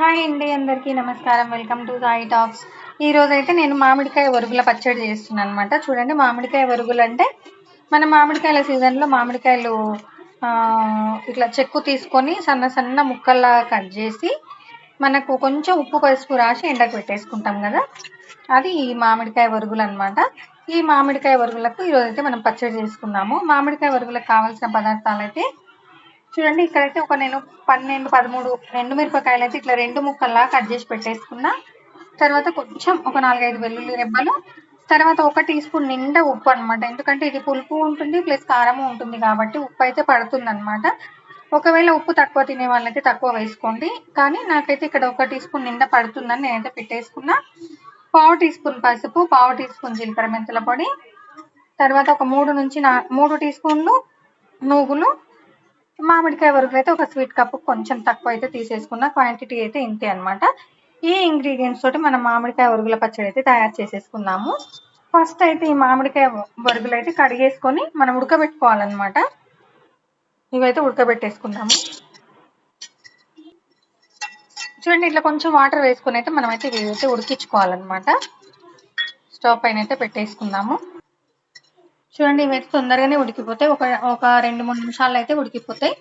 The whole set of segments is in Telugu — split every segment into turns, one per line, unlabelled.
హాయ్ అండి అందరికీ నమస్కారం. Welcome to Sai Talks. ఈ అయితే నేను మామిడికాయ వరుగుల పచ్చడి చేస్తున్నాను అనమాట చూడండి మామిడికాయ వరుగులు అంటే మన మామిడికాయల సీజన్లో మామిడికాయలు ఇట్లా చెక్కు తీసుకొని సన్న సన్న ముక్కల్లా కట్ చేసి మనకు కొంచెం ఉప్పు పసుపు రాసి ఎండకు పెట్టేసుకుంటాం కదా. అది ఈ మామిడికాయ వరుగులు అనమాట ఈ మామిడికాయ వరుగులకు ఈరోజు అయితే మనం పచ్చడి చేసుకున్నాము. మామిడికాయ వరుగులకు కావాల్సిన పదార్థాలు అయితే చూడండి ఇక్కడైతే ఒక నేను పన్నెండు పదమూడు రెండు మిరపకాయలు అయితే ఇట్లా రెండు ముక్కల్లా కట్ చేసి పెట్టేసుకున్నా. తర్వాత కొంచెం ఒక నాలుగైదు వెల్లుల్లి రెబ్బలు. తర్వాత ఒక టీ స్పూన్ నిండా ఉప్పు అనమాట ఎందుకంటే ఇది పులుపు ఉంటుంది ప్లస్ కారము ఉంటుంది కాబట్టి ఉప్పు అయితే పడుతుంది అనమాట ఒకవేళ ఉప్పు తక్కువ తినే వాళ్ళైతే తక్కువ వేసుకోండి. కానీ నాకైతే ఇక్కడ ఒక టీ స్పూన్ నిండా పడుతుందని నేనైతే పెట్టేసుకున్నా. పావు టీ స్పూన్ పసుపు పావు టీ స్పూన్ జీలకర్ర మెంతుల పొడి. తర్వాత ఒక మూడు నుంచి నా మూడు టీ స్పూన్లు నువ్వులు మామిడికాయ వరకు అయితే ఒక స్వీట్ కప్ కొంచెం తక్కువ అయితే తీసేసుకున్న క్వాంటిటీ అయితే ఇంతే అనమాట ఈ ఇంగ్రీడియంట్స్ తోటి మనం మామిడికాయ వరుగుల పచ్చడి అయితే తయారు చేసేసుకుందాము. ఫస్ట్ అయితే ఈ మామిడికాయ వరుగులు అయితే కడిగేసుకొని మనం ఉడకబెట్టుకోవాలన్నమాట. ఇవైతే ఉడకబెట్టేసుకుందాము. చూడండి ఇట్లా కొంచెం వాటర్ వేసుకొని అయితే మనం అయితే ఇవి అయితే ఉడికించుకోవాలన్నమాట. స్టవ్ పైన అయితే పెట్టేసుకుందాము. చూడండి ఇవైతే తొందరగానే ఉడికిపోతాయి. ఒక ఒక రెండు మూడు నిమిషాలు అయితే ఉడికిపోతాయి.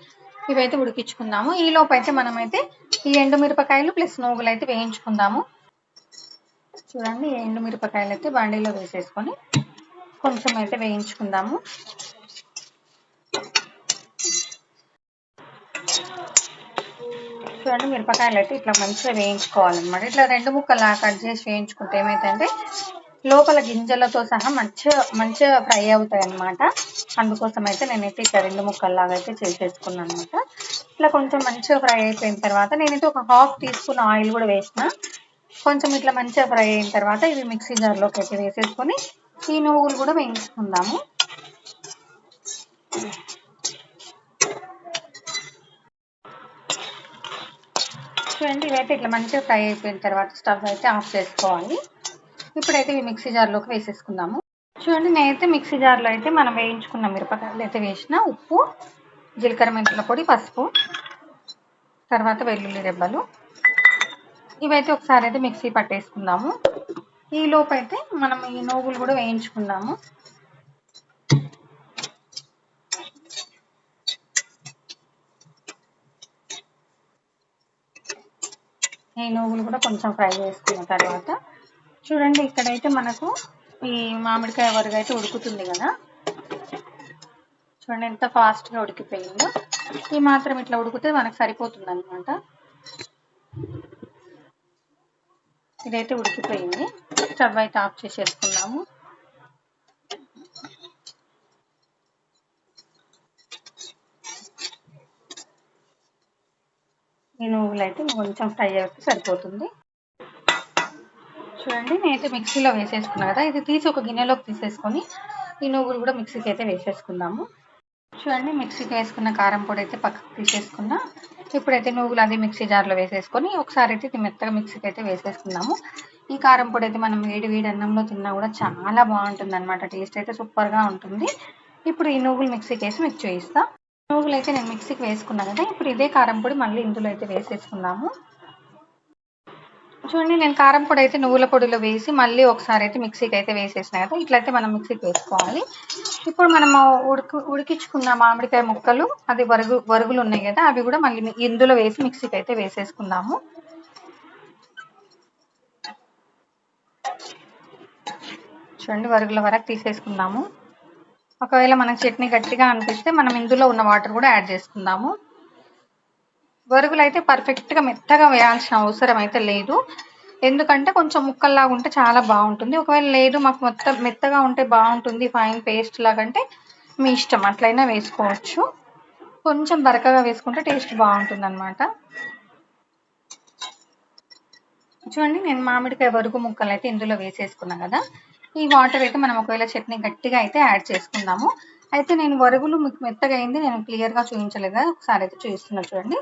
ఇవైతే ఉడికించుకుందాము. ఈ లోపు అయితే మనమైతే ఈ ఎండు మిరపకాయలు ప్లస్ నువ్వులు అయితే వేయించుకుందాము. చూడండి ఎండుమిరపకాయలు ఎండు మిరపకాయలు అయితే బండిలో వేసేసుకొని కొంచెం అయితే వేయించుకుందాము. చూడండి మిరపకాయలు అయితే ఇట్లా మంచిగా వేయించుకోవాలన్నమాట. ఇట్లా రెండు ముక్కలా కట్ చేసి వేయించుకుంటే ఏమైతే లోపల గింజలతో సహా మంచిగా మంచిగా ఫ్రై అవుతాయి అన్నమాట అందుకోసం అయితే నేనైతే ఇట్లా రెండు ముక్కల్లాగా అయితే చేసేసుకున్నాను అనమాట ఇట్లా కొంచెం మంచిగా ఫ్రై అయిపోయిన తర్వాత నేనైతే ఒక హాఫ్ టీ స్పూన్ ఆయిల్ కూడా వేసిన. కొంచెం ఇట్లా మంచిగా ఫ్రై అయిన తర్వాత ఇవి మిక్సీ జార్లోకి అయితే వేసేసుకొని ఈ నువ్వులు కూడా వేయించుకుందాము. చూడండి ఇవైతే ఇట్లా మంచిగా ఫ్రై అయిపోయిన తర్వాత స్టవ్ అయితే ఆఫ్ చేసుకోవాలి. ఇప్పుడైతే ఈ మిక్సీ జార్లోకి వేసేసుకుందాము. చూడండి నేనైతే మిక్సీ జార్లో అయితే మనం వేయించుకున్న మిరపకాయలు అయితే వేసిన ఉప్పు జీలకర్ర మెంతుల పొడి పసుపు తర్వాత వెల్లుల్లి రెబ్బలు. ఇవైతే ఒకసారి అయితే మిక్సీ పట్టేసుకుందాము. ఈ లోపు అయితే మనం ఈ నోగులు కూడా వేయించుకుందాము. ఈ నూగులు కూడా కొంచెం ఫ్రై చేసుకున్న తర్వాత చూడండి ఇక్కడైతే మనకు ఈ మామిడికాయ వరకు అయితే ఉడుకుతుంది కదా. చూడండి ఎంత ఫాస్ట్గా ఉడికిపోయిందో. ఈ మాత్రం ఇట్లా ఉడికితే మనకు సరిపోతుంది అనమాట ఇదైతే ఉడికిపోయింది. స్టవ్ అయితే ఆఫ్ చేసేసుకున్నాము. ఈ నువ్వులు అయితే కొంచెం ఫ్రై అయితే సరిపోతుంది. చూడండి నేనైతే మిక్సీలో వేసేసుకున్నా కదా ఇది తీసి ఒక గిన్నెలోకి తీసేసుకొని ఈ నువ్వులు కూడా మిక్సీకి అయితే వేసేసుకుందాము. చూడండి మిక్సీకి వేసుకున్న కారం పొడి అయితే పక్కకు తీసేసుకున్నా. ఇప్పుడైతే నువ్వులు అది మిక్సీ జార్లో వేసేసుకొని ఒకసారి అయితే ఇది మెత్తగా మిక్సీకి అయితే వేసేసుకుందాము. ఈ కారం పొడి అయితే మనం వేడి వేడి అన్నంలో తిన్నా కూడా చాలా బాగుంటుంది అనమాట టేస్ట్ అయితే సూపర్గా ఉంటుంది. ఇప్పుడు ఈ నువ్వులు మిక్సీకి వేసి మిక్స్ చేయిస్తాం నువ్వులు అయితే నేను మిక్సీకి వేసుకున్నా కదా ఇప్పుడు ఇదే కారం పొడి మళ్ళీ ఇందులో అయితే వేసేసుకుందాము. చూడండి నేను కారం పొడి అయితే నువ్వుల పొడిలో వేసి మళ్ళీ ఒకసారి అయితే మిక్సీకి అయితే వేసేసిన కదా ఇట్లయితే మనం మిక్సీకి వేసుకోవాలి. ఇప్పుడు మనము ఉడుకు ఉడికించుకున్న మామిడికాయ ముక్కలు అది వరుగు వరుగులు ఉన్నాయి కదా అవి కూడా మళ్ళీ ఇందులో వేసి మిక్సీకి అయితే వేసేసుకుందాము. చూడండి వరుగుల వరకు తీసేసుకుందాము. ఒకవేళ మనకు చట్నీ గట్టిగా అనిపిస్తే మనం ఇందులో ఉన్న వాటర్ కూడా యాడ్ చేసుకుందాము. వరుగులు అయితే పర్ఫెక్ట్గా మెత్తగా వేయాల్సిన అవసరం అయితే లేదు. ఎందుకంటే కొంచెం ముక్కల్లాగా ఉంటే చాలా బాగుంటుంది. ఒకవేళ లేదు మాకు మొత్తం మెత్తగా ఉంటే బాగుంటుంది ఫైన్ పేస్ట్ లాగా అంటే మీ ఇష్టం. అట్లయినా వేసుకోవచ్చు. కొంచెం బరకగా వేసుకుంటే టేస్ట్ బాగుంటుంది అనమాట చూడండి నేను మామిడికాయ వరకు ముక్కలు అయితే ఇందులో వేసేసుకున్నాను కదా. ఈ వాటర్ అయితే మనం ఒకవేళ చట్నీ గట్టిగా అయితే యాడ్ చేసుకుందాము. అయితే నేను వరుగులు మీకు మెత్తగా అయింది నేను క్లియర్గా చూపించలేదు ఒకసారి అయితే చూపిస్తున్నా చూడండి.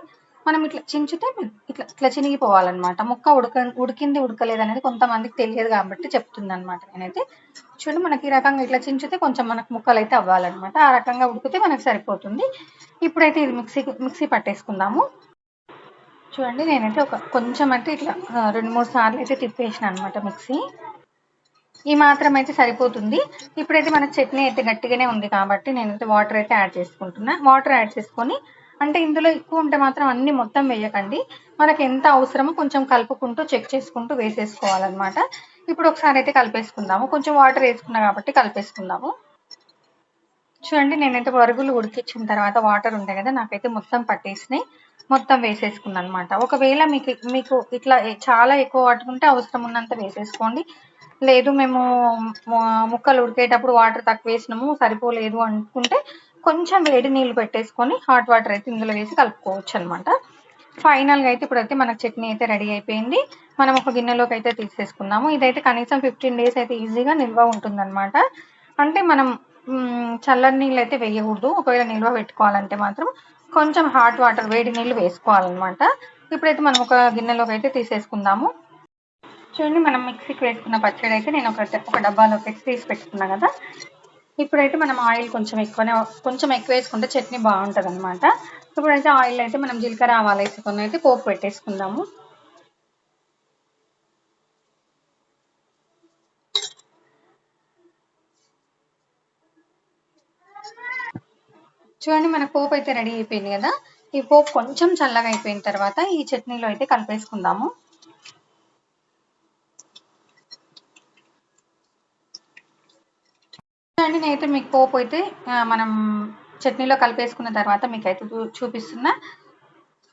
మనం ఇట్లా చించితే ఇట్లా ఇట్లా చినిగిపోవాలన్నమాట. ముక్క ఉడక ఉడికింది ఉడకలేదు అనేది కొంతమందికి తెలియదు కాబట్టి చెప్తుంది అనమాట నేనైతే. చూడండి మనకి ఈ రకంగా ఇట్లా చించితే కొంచెం మనకు ముక్కలు అయితే అవ్వాలన్నమాట. ఆ రకంగా ఉడికితే మనకు సరిపోతుంది. ఇప్పుడైతే ఇది మిక్సీ మిక్సీ పట్టేసుకుందాము. చూడండి నేనైతే ఒక కొంచెం అంటే ఇట్లా రెండు మూడు సార్లు అయితే తిప్పేసిన అనమాట మిక్సీ. ఈ మాత్రం అయితే సరిపోతుంది. ఇప్పుడైతే మన చట్నీ అయితే గట్టిగానే ఉంది కాబట్టి నేనైతే వాటర్ అయితే యాడ్ చేసుకుంటున్నా. వాటర్ యాడ్ చేసుకొని అంటే ఇందులో ఎక్కువ ఉంటే మాత్రం అన్ని మొత్తం వేయకండి. మనకి ఎంత అవసరమో కొంచెం కలుపుకుంటూ చెక్ చేసుకుంటూ వేసేసుకోవాలన్నమాట. ఇప్పుడు ఒకసారి అయితే కలిపేసుకుందాము. కొంచెం వాటర్ వేసుకున్నా కాబట్టి కలిపేసుకుందాము. చూడండి నేనైతే వరుగులు ఉడికించిన తర్వాత వాటర్ ఉంటాయి కదా నాకైతే మొత్తం పట్టేసినాయి. మొత్తం వేసేసుకున్నాను అనమాట ఒకవేళ మీకు మీకు ఇట్లా చాలా ఎక్కువ వాటర్ ఉంటే అవసరం ఉన్నంత వేసేసుకోండి. లేదు మేము ముక్కలు ఉడికేటప్పుడు వాటర్ తక్కువ వేసినాము సరిపోలేదు అనుకుంటే కొంచెం వేడి నీళ్ళు పెట్టేసుకొని హాట్ వాటర్ అయితే ఇందులో వేసి కలుపుకోవచ్చు అనమాట ఫైనల్గా అయితే ఇప్పుడైతే మనకు చట్నీ అయితే రెడీ అయిపోయింది. మనం ఒక గిన్నెలోకి అయితే తీసేసుకున్నాము. ఇదైతే కనీసం ఫిఫ్టీన్ డేస్ అయితే ఈజీగా నిల్వ ఉంటుందన్నమాట. అంటే మనం చల్లని నీళ్ళు అయితే వేయకూడదు. ఒకవేళ నిల్వ పెట్టుకోవాలంటే మాత్రం కొంచెం హాట్ వాటర్ వేడి నీళ్ళు వేసుకోవాలన్నమాట. ఇప్పుడైతే మనం ఒక గిన్నెలోకి అయితే తీసేసుకుందాము. చూడండి మనం మిక్సీకి వేసుకున్న పచ్చడి అయితే నేను ఒక ఒక డబ్బాలోకి అయితే తీసి పెట్టుకున్నా కదా. ఇప్పుడైతే మనం ఆయిల్ కొంచెం ఎక్కువనే కొంచెం ఎక్కువ వేసుకుంటే చట్నీ బాగుంటుంది అనమాట ఇప్పుడైతే ఆయిల్ అయితే మనం జీలకర్ర ఆవాలు వేసుకొని అయితే పోపు పెట్టేసుకుందాము. చూడండి మన పోపు అయితే రెడీ అయిపోయింది కదా. ఈ పోపు కొంచెం చల్లగా అయిపోయిన తర్వాత ఈ చట్నీలో అయితే కలిపేసుకుందాము. చూడండి నేనైతే మీకు పోపు అయితే మనం చట్నీలో కలిపేసుకున్న తర్వాత మీకు అయితే చూ- చూపిస్తున్నా.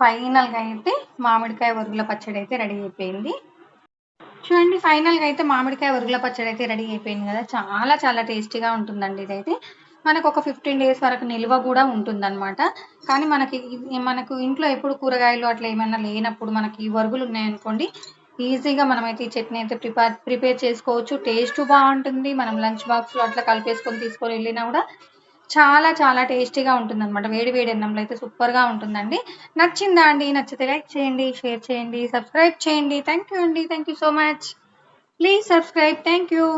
ఫైనల్గా అయితే మామిడికాయ ఉరుగుల పచ్చడి అయితే రెడీ అయిపోయింది. చూడండి ఫైనల్గా అయితే మామిడికాయ ఉరుగుల పచ్చడి అయితే రెడీ అయిపోయింది కదా. చాలా చాలా టేస్టీగా ఉంటుందండి ఇదైతే. మనకు ఒక ఫిఫ్టీన్ డేస్ వరకు నిల్వ కూడా ఉంటుందన్నమాట. కానీ మనకి మనకు ఇంట్లో ఎప్పుడు కూరగాయలు అట్లా ఏమైనా లేనప్పుడు మనకి ఈ వరుగులు ఉన్నాయనుకోండి ఈజీగా మనమైతే ఈ చట్నీ అయితే ప్రిపేర్ ప్రిపేర్ చేసుకోవచ్చు. టేస్ట్ బాగుంటుంది. మనం లంచ్ బాక్స్లో అట్లా కలిపేసుకొని తీసుకొని వెళ్ళినా కూడా చాలా చాలా టేస్టీగా ఉంటుంది అనమాట వేడి వేడి అన్నంలో అయితే సూపర్గా ఉంటుందండి. నచ్చిందా అండి? నచ్చితే లైక్ చేయండి షేర్ చేయండి సబ్స్క్రైబ్ చేయండి. థ్యాంక్ యూ అండి. Thank you so much. Please subscribe. Thank you